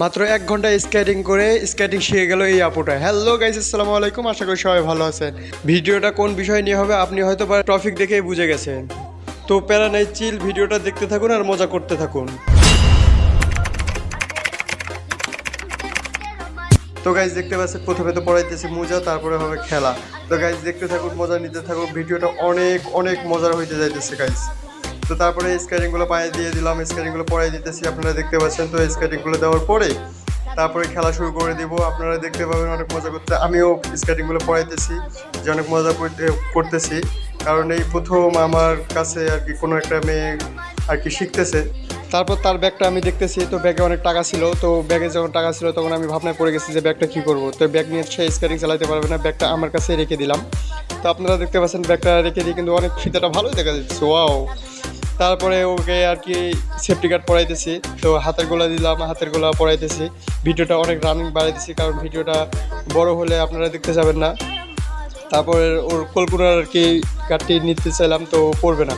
মাত্র এক ঘণ্টা স্কেটিং করে স্কেটিং শিখে গেল এই আপুটা। হ্যালো গাইস আসসালামু আলাইকুম, আশা করি সবাই ভালো আছেন। ভিডিওটা কোন বিষয় নিয়ে হবে আপনি হয়তো বা টপিক দেখেই বুঝে গেছেন। তো প্যারা নাই চিল ভিডিওটা দেখতে থাকুন আর মজা করতে থাকুন। তো গাইজ দেখতে পাচ্ছেন, প্রথমে তো পড়াইতেছি মোজা, তারপরে হবে খেলা। তো গাইজ দেখতে থাকুন, মজা নিতে থাকুন, ভিডিওটা অনেক অনেক মজার হইতে যাইতেছে গাইজ তো তারপরে স্কেটিংগুলো পায়ে দিয়ে দিলাম স্কেটিংগুলো পরাই দিতেছি, আপনারা দেখতে পাচ্ছেন তো স্কেটিংগুলো দেওয়ার পরে তারপরে খেলা শুরু করে দিব, আপনারা দেখতে পাবেন অনেক মজা করতে, আমিও স্কেটিংগুলো পড়াইতেছি, যে অনেক মজা করতে- করতেছি, কারণ এই প্রথম আমার কাছে আর কি কোনো একটা মেয়ে আর কি শিখতেছে, তারপর তার ব্যাগটা আমি দেখতেছি, তো ব্যাগে অনেক টাকা ছিল, তো ব্যাগে যখন টাকা ছিল তখন আমি ভাবনায় পড়ে গেছি যে ব্যাগটা কী করব, তো ব্যাগ নিয়ে সে স্কেটিং চালাতে পারবে না, ব্যাগটা আমার কাছে রেখে দিলাম, তো আপনারা দেখতে পাচ্ছেন ব্যাগটা রেখে দিয়ে কিন্তু অনেক ফিতাটা ভালোই দেখা যাচ্ছে, ওয়াও। তারপরে ওকে আর কি সেফটি গার্ড পরাইতেছি তো হাতের গোলা দিলাম, হাতের গোলা পরাইতেছি ভিডিওটা অনেক রানিং বাড়াইতেছি, কারণ ভিডিওটা বড় হলে আপনারা দেখতে যাবেন না। তারপরে ওর কল্পনার আর কি কার্ডটি নিতে চাইলাম, তো পড়বে না।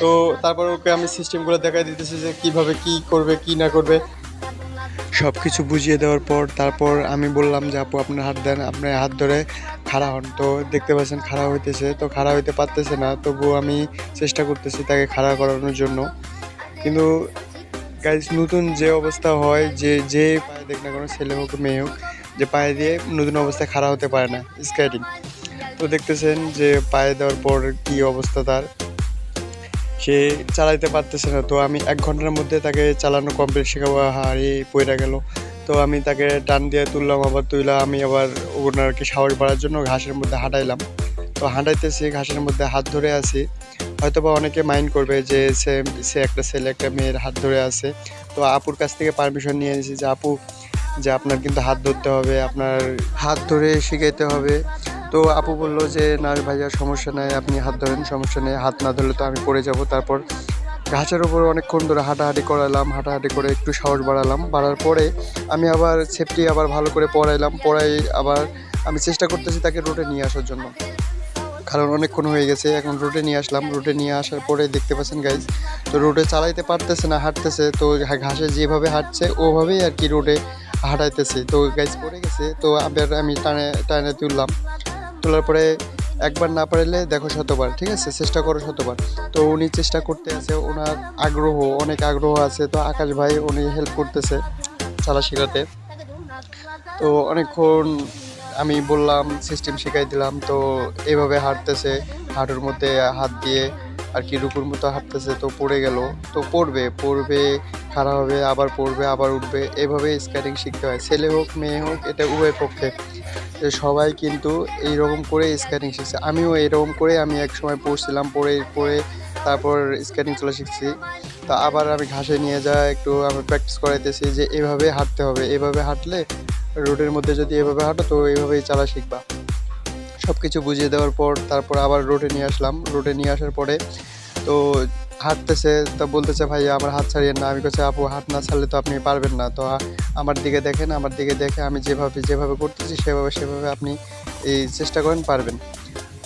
তো তারপর ওকে আমি সিস্টেমগুলো দেখাই দিতেছি যে কীভাবে কি করবে, কি না করবে। সব কিছু বুঝিয়ে দেওয়ার পর তারপর আমি বললাম যে, আপু, আপনার হাত দেন, আপনার হাত ধরে খাড়া হন। তো দেখতে পাচ্ছেন খাড়া হইতেছে, তো খাড়া হইতে পারতেছে না, তবুও আমি চেষ্টা করতেছি তাকে খাড়া করানোর জন্য। কিন্তু গাইজ নতুন যে অবস্থা হয়, যে যে পায়ে দেখ না কোনো, ছেলে হোক, মেয়ে হোক, যে পায়ে দিয়ে নতুন অবস্থায় খাড়া হতে পারে না স্কেটিং তো দেখতেছেন যে পায়ে দেওয়ার পর কি অবস্থা তার। সে চালাইতে পারতেছে না, তো আমি এক ঘণ্টার মধ্যে তাকে চালানো কমপ্লিট শেখাবো হারি পড়ে গেল। তো আমি তাকে টান দিয়ে তুললাম, আবার তুইলা আমি আবার ওনার কি সাহস বাড়ার জন্য ঘাসের মধ্যে হাঁটাইলাম। তো হাঁটাইতেছি, ঘাসের মধ্যে হাত ধরে আছি। হয়তো বা অনেকে মাইন্ড করবে যে সে সে একটা ছেলে, একটা মেয়ের হাত ধরে আছে। তো আপুর কাছ থেকে পারমিশন নিয়ে নিয়েছি যে, আপু, যে আপনার কিন্তু হাত ধরতে হবে, আপনার হাত ধরে শিখাইতে হবে। তো আপু বলল যে, না ভাইয়া, সমস্যা নাই, আপনি হাত ধরেন, সমস্যা নেই। হাত না ধরলে তো আমি পড়ে যাব। তারপর ঘাসের উপর অনেকক্ষণ ধরে হাঁটাহাঁটি করালাম, হাঁটাহাঁটি করে একটু সাহস বাড়ালাম। বাড়ার পরে আমি আবার সেফটি আবার ভালো করে পড়াইলাম, পড়াই আবার আমি চেষ্টা করতেছি তাকে রোডে নিয়ে আসার জন্য। কারণ অনেকক্ষণ হয়ে গেছে, এখন রোডে নিয়ে আসলাম। রোডে নিয়ে আসার পরে দেখতে পাচ্ছেন গাইজ তো রোডে চালাইতে পারতেছে না, হাঁটতেছে, তো ঘাসে যেভাবে হাঁটছে, ওভাবেই আর কি রোডে হাঁটাইতেছে। তো গাইজ পড়ে গেছে, তো আবার আমি টানে টানে তুললাম। তোলার পরে একবার না পারলে দেখো শতবার, ঠিক আছে? চেষ্টা করো শতবার। তো উনি চেষ্টা করতে আছে, ওনার আগ্রহ, অনেক আগ্রহ আছে। তো আকাশ ভাই উনি হেল্প করতেছে চালা শেখাতে। তো অনেকক্ষণ আমি বললাম সিস্টেম শেখাই দিলাম। তো এভাবে হাঁটতেছে, হাঁটুর মধ্যে হাত দিয়ে আর কি রুকুর মতো হাঁটতেছে, তো পড়ে গেল। তো পড়বে পড়বে খাড়া হবে, আবার পড়বে, আবার উঠবে। এভাবে স্কেটিং শিখতে হয়। ছেলে হোক, মেয়ে হোক, এটা উভয় পক্ষে। সবাই কিন্তু এইরকম করে স্কেটিং শিখছে। আমিও এরকম করে আমি এক সময় পড়ছিলাম, পড়ে পড়ে তারপর স্কেটিং চলে শিখছি। তো আবার আমি ঘাসে নিয়ে যা একটু আমি প্র্যাকটিস করাইতেছি যে এভাবে হাঁটতে হবে। এভাবে হাঁটলে রোডের মধ্যে যদি এভাবে হাঁটো, তো এইভাবেই চালা শিখবা। সব কিছু বুঝিয়ে দেওয়ার পর তারপর আবার রোডে নিয়ে আসলাম। রোডে নিয়ে আসার পরে তো হাঁটতেছে, তা বলতেছে ভাইয়া আমার হাত ছাড়িয়ে না। আমি কাছে আপু, হাত না ছাড়লে তো আপনি পারবেন না। তো আমার দিকে দেখেন, আমার দিকে দেখে আমি যেভাবে যেভাবে করতেছি, সেভাবে সেভাবে আপনি এই চেষ্টা করেন, পারবেন।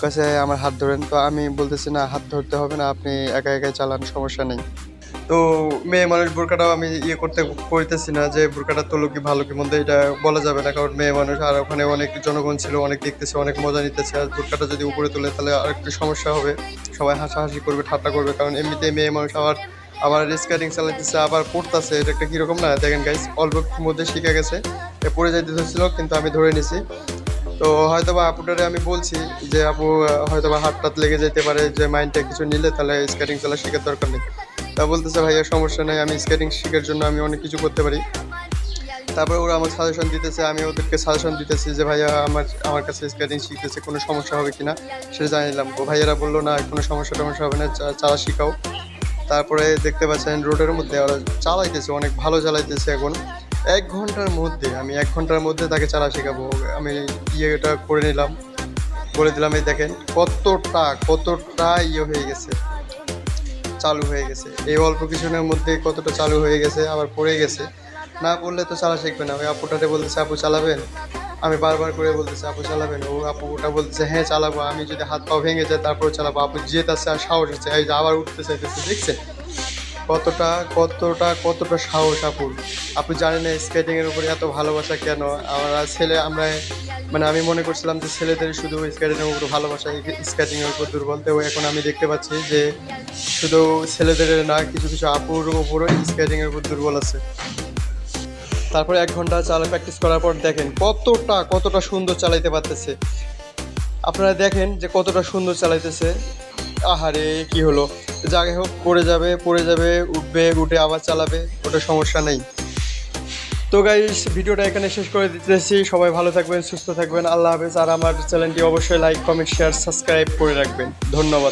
কাছে আমার হাত ধরেন। তো আমি বলতেছি, না, হাত ধরতে হবে না, আপনি একা একাই চালান, সমস্যা নেই। তো মেয়ে মানুষ বোরকাটাও আমি ইয়ে করতে করতেছি না যে বোরকাটা তোলো কি ভালো কি মন্দ, এটা বলা যাবে না। কারণ মেয়ে মানুষ, আর ওখানে অনেক জনগণ ছিল, অনেক দেখতেছে, অনেক মজা নিতেছে। আর বোরকাটা যদি উপরে তোলে, তাহলে আর একটু সমস্যা হবে। সবাই হাসাহাসি করবে, ঠাট্টা করবে। কারণ এমনিতে মেয়ে মানুষ আবার আবার স্কেটিং চালাইতেছে, আবার পড়তেছে। এটা একটা কীরকম না? দেখেন গাইস অল্প মধ্যে শিখে গেছে। পড়ে যাইতে ধরছিল কিন্তু আমি ধরে নিছি। তো হয়তো বা আপুটারে আমি বলছি যে, আপু হয়তো বা হাত টাত লেগে যেতে পারে, যে মাইন্ডটা কিছু নিলে, তাহলে স্কেটিং চালা শেখার দরকার নেই। তা বলতেছে, ভাইয়া, সমস্যা নেই, আমি স্কেটিং শেখার জন্য আমি অনেক কিছু করতে পারি। তারপরে ওরা আমার সাজেশন দিতেছে, আমি ওদেরকে সাজেশন দিতেছি যে, ভাইয়া, আমার আমার কাছে স্কেটিং শিখতেছে, কোনো সমস্যা হবে কিনা? সেটা জানিলাম ভাইয়ারা বলল, না, কোনো সমস্যা টমস্যা হবে না চালা শিখাও। তারপরে দেখতে পাচ্ছেন, রোডের মধ্যে ওরা চালাইতেছে, অনেক ভালো চালাইতেছে এখন। এক ঘণ্টার মধ্যে, আমি এক ঘণ্টার মধ্যে তাকে চালা শেখাবো। আমি ইয়েটা করে নিলাম, বলে দিলাম, এই দেখেন, কতটা কতটা ইয়ে হয়ে গেছে। চালু হয়ে গেছে। এই অল্প কিছুদিনের মধ্যে কতটা চালু হয়ে গেছে, আবার পড়ে গেছে। না পড়লে তো চালা শিখবে না। ওই আপুটাতে বলতেছে, আপু, চালাবেন? আমি বারবার করে বলতেছি, আপু, চালাবেন? ও আপু ওটা বলতেছে হ্যাঁ চালাবো। আমি যদি হাত পা ভেঙে যায় তারপর চালাবো। আপু জেত আছে আর সাহস আছে। এই যে আবার উঠতে চাইতেছে, দেখছেন? কতটা কতটা কতটা সাহস আপুর। আপু জানেন না স্কেটিং এর উপরে এত ভালোবাসা কেন? আমরা ছেলে, আমরা মানে আমি মনে করছিলাম যে ছেলেদের শুধু স্কেটিং এর উপর ভালোবাসা স্কেটিং এর উপর দুর্বল। তো এখন আমি দেখতে পাচ্ছি যে শুধু ছেলেদের না, কিছু কিছু আপুর উপরও স্কেটিং এর উপর দুর্বল আছে। তারপরে এক ঘণ্টা চালা প্র্যাকটিস করার পর দেখেন কতটা কতটা সুন্দর চালাইতে পারতেছে। আপনারা দেখেন যে কতটা সুন্দর চালাইতেছে। আহারে, কি হলো? যাই হোক, পড়ে যাবে পড়ে যাবে, উঠবে, উঠে আবার চালাবে, ওটা সমস্যা নেই। তো গাইস ভিডিওটা এখানে শেষ করে দিতেছি। সবাই ভালো থাকবেন, সুস্থ থাকবেন। আল্লাহ হাফেজ। আর আমার চ্যানেলটি অবশ্যই লাইক কমেন্ট শেয়ার সাবস্ক্রাইব করে রাখবেন। ধন্যবাদ।